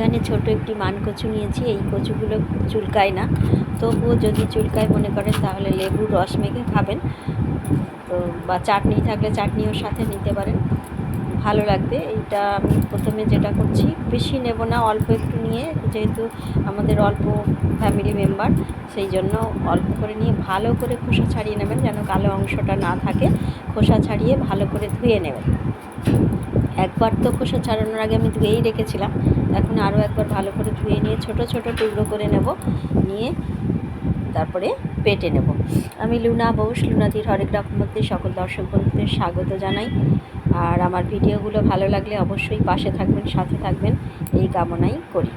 এখানে ছোট একটি মান কচু নিয়েছি, এই কচুগুলো চুলকায় না। তবুও যদি চুলকায় মনে করেন তাহলে লেবুর রস মেখে খাবেন। তো, বা চাটনি থাকলে চাটনিও সাথে নিতে পারেন। ভালো লাগবে। এইটা আমি প্রথমে যেটা করছি, বেশি নেব না, অল্প একটু নিয়ে, যেহেতু আমাদের অল্প ফ্যামিলি মেম্বার সেই জন্য অল্প করে নিয়ে ভালো করে খোসা ছাড়িয়ে নেবেন যেন কালো অংশটা না থাকে। খোসা ছাড়িয়ে ভালো করে ধুয়ে নেবেন। একবার তো খোসা ছাড়ানোর আগে আমি ধুয়েই রেখেছিলাম। এখন আরও একবার ভালো করে ধুয়ে নিয়ে ছোট ছোট টুকরো করে নেব, নিয়ে তারপরে পেটে নেব। আমি লুনা বোস, লুনাদির হরেক রকমতে সকল দর্শক বন্ধুদের স্বাগত জানাই। আর আমার ভিডিওগুলো ভালো লাগলে অবশ্যই পাশে থাকবেন, সাথে থাকবেন। এই কামনাই করি।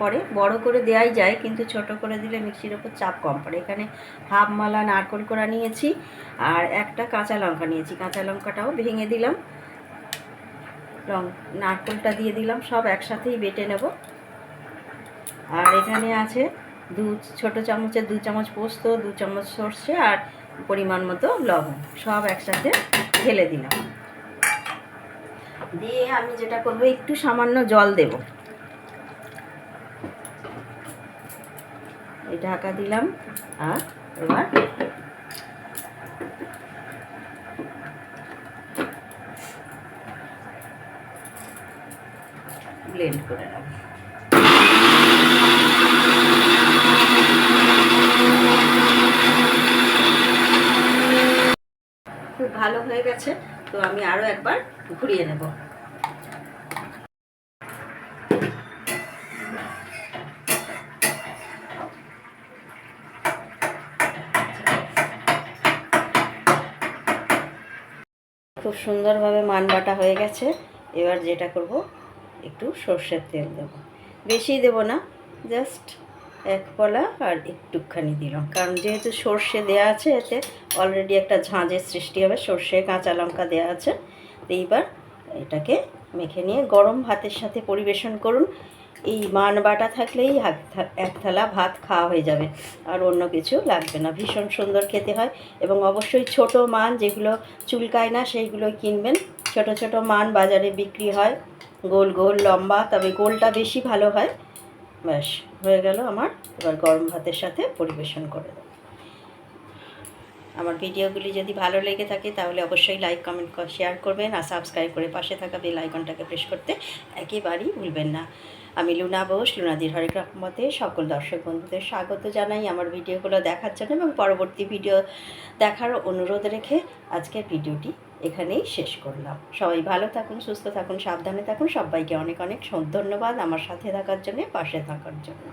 পরে বড় করে দেওয়াই যায়, কিন্তু ছোট করে দিলে মিক্সির ওপর চাপ কম পড়ে। এখানে হাফ মালা নারকল করা নিয়েছি আর একটা কাঁচা লঙ্কা নিয়েছি। কাঁচা লঙ্কাটাও ভেঙে দিলাম। লং নারকলটা দিয়ে দিলাম, সব একসাথেই বেটে নেব। আর এখানে আছে দু ছোট চামচের দু চামচ পোস্ত, দু চামচ সর্ষে আর পরিমাণ মতো লবণ, সব একসাথে ঢেলে দিলাম। দিয়ে আমি যেটা করব, একটু সামান্য জল দেব। এই ঢাকা দিলাম, আর এবার ব্লেন্ড করে নেব। খুব ভালো হয়ে গেছে, তো আমি আরও একবার ঘুরিয়ে নেব। খুব সুন্দরভাবে মান বাটা হয়ে গেছে। এবার যেটা করব, একটু সর্ষের তেল দেব। বেশি দেব না, জাস্ট এক কলা আর একটুখানি দিলাম। কারণ যেহেতু সর্ষে দেওয়া আছে, এতে অলরেডি একটা ঝাঁঝের সৃষ্টি হবে, সর্ষে, কাঁচা লঙ্কা দেওয়া আছে। এইবার এটাকে মেখে নিয়ে গরম ভাতের সাথে পরিবেশন করুন। এই মান বাটা থাকলেই এক থালা ভাত খাওয়া হয়ে যাবে। আর অন্য কিছু লাগবে না। ভীষণ সুন্দর খেতে হয় এবং অবশ্যই ছোট মান যেগুলো চুলকায় না, সেইগুলো কিনবেন। ছোট ছোট মান বাজারে বিক্রি হয়। গোল গোল, লম্বা, তবে গোলটা বেশি ভালো হয়। ব্যাস, হয়ে গেল আমার। এবার গরম ভাতের সাথে পরিবেশন করে দেবো। আমার ভিডিওগুলি যদি ভালো লেগে থাকে তাহলে অবশ্যই লাইক, কমেন্ট শেয়ার করবেন আর সাবস্ক্রাইব করে পাশে থাকা বেল আইকনটাকে প্রেস করতে একেবারেই ভুলবেন না। আমি লুনা বোস, লুনাদির হরেক রকমতে সকল দর্শক বন্ধুদের স্বাগত জানাই আমার ভিডিওগুলো দেখার জন্য এবং পরবর্তী ভিডিও দেখার অনুরোধ রেখে আজকের ভিডিওটি এখানেই শেষ করলাম। সবাই ভালো থাকুন, সুস্থ থাকুন, সাবধানে থাকুন, সবাইকে অনেক অনেক ধন্যবাদ আমার সাথে থাকার জন্য, পাশে থাকার জন্য।